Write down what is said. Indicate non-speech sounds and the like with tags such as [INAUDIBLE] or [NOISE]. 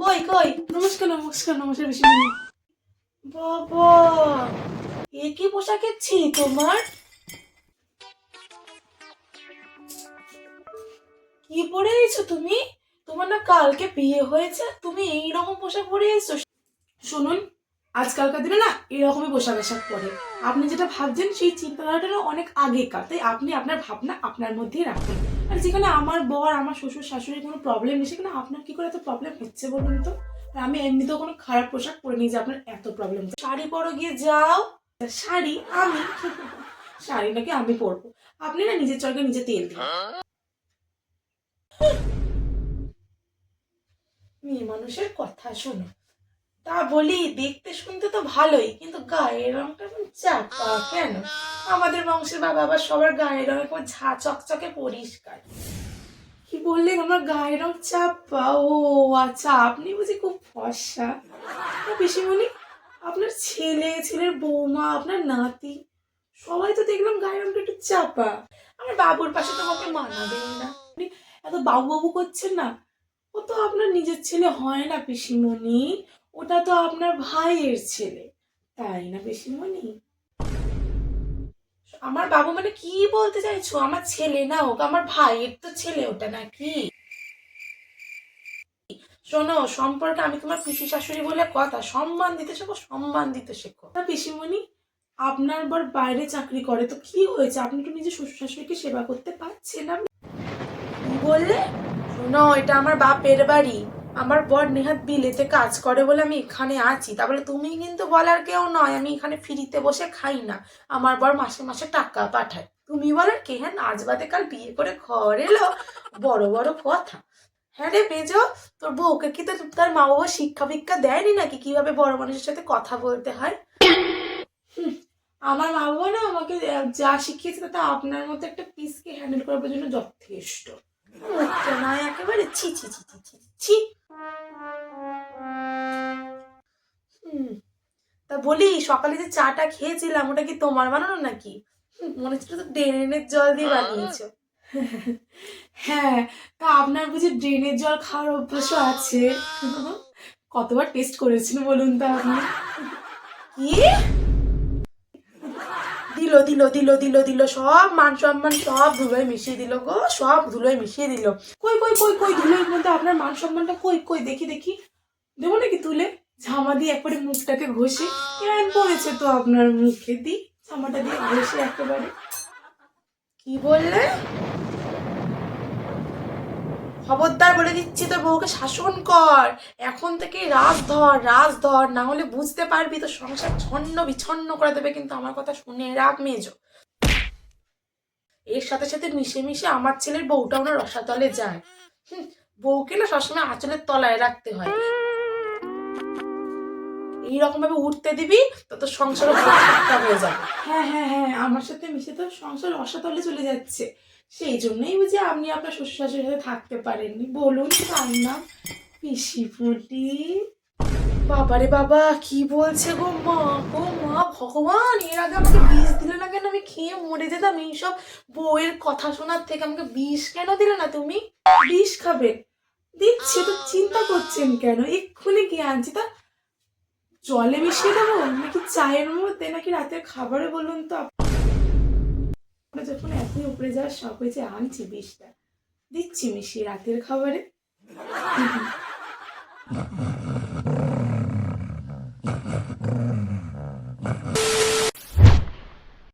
কই কই? নমস্কার নমস্কার নমস্কার বেশি বাবা এ কি পোশাকের ছি তোমার? কি পরে এসো তুমি? তোমার না কালকে বিয়ে হয়েছে তুমি এই রকম পোশাক পরে এসো শুনুন আজকালকার দিনে না এরকমই পোশাক আশাক পরে। আপনি যেটা ভাবছেন সেই চিন্তাধারাটা অনেক আগেকার। তাই আপনি আপনার ভাবনা আপনার মধ্যেই রাখুন। আর যেখানে আমার বর, আমার শ্বশুর শাশুড়ির কোনো প্রবলেম নেই, সেখানে আপনার কি করে এত প্রবলেম হচ্ছে বলুন তো? আমি এমনিতেও কোনো খারাপ পোশাক পরে নিই যে আপনার এত প্রবলেম শাড়ি পরো, গিয়ে যাও। শাড়ি আমি [LAUGHS] শাড়ি নাকি আমি পরবো। আপনি না নিজের চরকে নিজে তেল দিন। মেয়ে মানুষের কথা শোনো। তা বলি, দেখতে শুনতে তো ভালোই, কিন্তু গায়ের রংটা এমন চাপা কেন? আমাদের বংশের বাবা আবার সবার গায়ের রং এরকম ঝা চকচকে পরিষ্কার। কি বললেন? আমার গায়ের রং চাপা ও আচ্ছা আপনি বুঝি খুব ফর্সা। তা পিসিমণি, আপনার ছেলে, ছেলের বৌমা, আপনার নাতি, সবাই তো দেখলাম গায়ের রংটা একটু চাপা আমার বাবুর পাশে তো আমাকে মানাবেন না। আপনি এত বাবু বাবু করছেন না। ও তো আপনার নিজের ছেলে হয় না, পিসিমণি। ওটা তো আপনার ভাইয়ের ছেলে। তাই না পিসিমণি? আমার বাবু মানে কি বলতে চাইছো? আমার ছেলে না হোক আমার ভাইয়ের তো ছেলে ওটা নাকি? শোনো, সম্পর্কে আমি তোমার পিসি শাশুড়ি বলে কথা, সম্মান দিতে শেখো, সম্মান দিতে শেখো। তা পিসিমণি, আপনার বর বাইরে চাকরি করে, তো কি হয়েছে? আপনি তো নিজে শ্বশুর শাশুড়িকে সেবা করতে পারছেন না। বললে? শোনো, এটা আমার বাপের বাড়ি। আমার বর নেহাত বিলেতে কাজ করে বলে আমি এখানে আছি। তাহলে তুমি কিন্তু বলার কেউ নয়, আমি এখানে ফ্রিতে বসে খাই না। আমার বর মাসে মাসে টাকা পাঠায়। তুমি বলার কে? হ্যাঁ আজ বাদে কাল বিয়ে করে ঘর এলো। বড় বড় কথা। হ্যাঁ রে মেজো তোর বউকে কি তো তার মা বাবা শিক্ষা ভিক্ষা দেয়নি নাকি? কীভাবে বড় মানুষের সাথে কথা বলতে হয়? আমার মা বাবা না আমাকে, যা শিখিয়েছে তাতে আপনার মতো একটা পিসকে হ্যান্ডেল করার জন্য যথেষ্ট। মুখটা না একেবারে ছি ছি ছি ছি ছি ছি। তা বলি সকালে যে চাটা খেয়েছিলাম ওটা কি তোমার বানানো নাকি? মনে হচ্ছে তো ড্রেনের জল দিয়ে বানিয়েছো। হ্যাঁ তা আপনার বুঝি ড্রেনের জল খাওয়ার অভ্যাসও আছে? কতবার টেস্ট করেছেন বলুন তো আপনি? কি? দিল দিল দিল দিল দিল, সব মান সম্মান সব ধুলোয় মিশিয়ে দিল গো, সব ধুলোয় মিশিয়ে দিল। কই কই কই কই ধুলোর মধ্যে আপনার মান সম্মানটা কই কই, দেখি দেখি। দেবো নাকি তুলে? ঝামা দিয়ে একবারে মুখটাকে ঘষে। কেন পড়েছে তো আপনার মুখে দি? ঝামাটা দিয়ে ঘষে একেবারে। কি বললে? খবরদার বলে দিচ্ছি, তোর বউকে শাসন কর। এখন থেকে রাজ ধর রাজ ধর, না হলে বুঝতে পারবি তো সংসার ছন্ন বিছন্ন করে দেবে কিন্তু আমার কথা শুনে রাগ মেজো। এর সাথে সাথে মিশে মিশে আমার ছেলের বউটা ওনার রসাতলে যায়। বউকে না সবসময় আঁচলের তলায় রাখতে হয়। এইরকম ভাবে উঠতে দিবি তো তোর সংসার হয়ে যাবে। হ্যাঁ হ্যাঁ হ্যাঁ আমার সাথে মিশে তো সংসার রসাতলে চলে যাচ্ছে। সেই জন্যই বুঝি আপনি আপনার শ্বশুর শাশুড়ির সাথে থাকতে পারেননি বলুন তার নাম পিসি ফুটি বাবারে বাবা, কি বলছে গো মা? গো মা, ভগবান, এর আগে আমাকে বিষ দিলে না কেন? আমি খেয়ে মরে যেতাম। এইসব বউয়ের কথা শোনার থেকে আমাকে বিষ কেন দিলে না তুমি? বিষ খাবে। দিচ্ছে তো চিন্তা করছেন কেন? এক্ষুনি গিয়ে আনছি। তা জলে মিশিয়ে দেবো? নাকি চায়ের মধ্যে? নাকি রাতের খাবারে বলুন তো আমরা যখন এখনই উপরে যাওয়ার শখ হয়েছে আনছি বিষটা। দিচ্ছি মিশিয়ে রাতের খাবারে।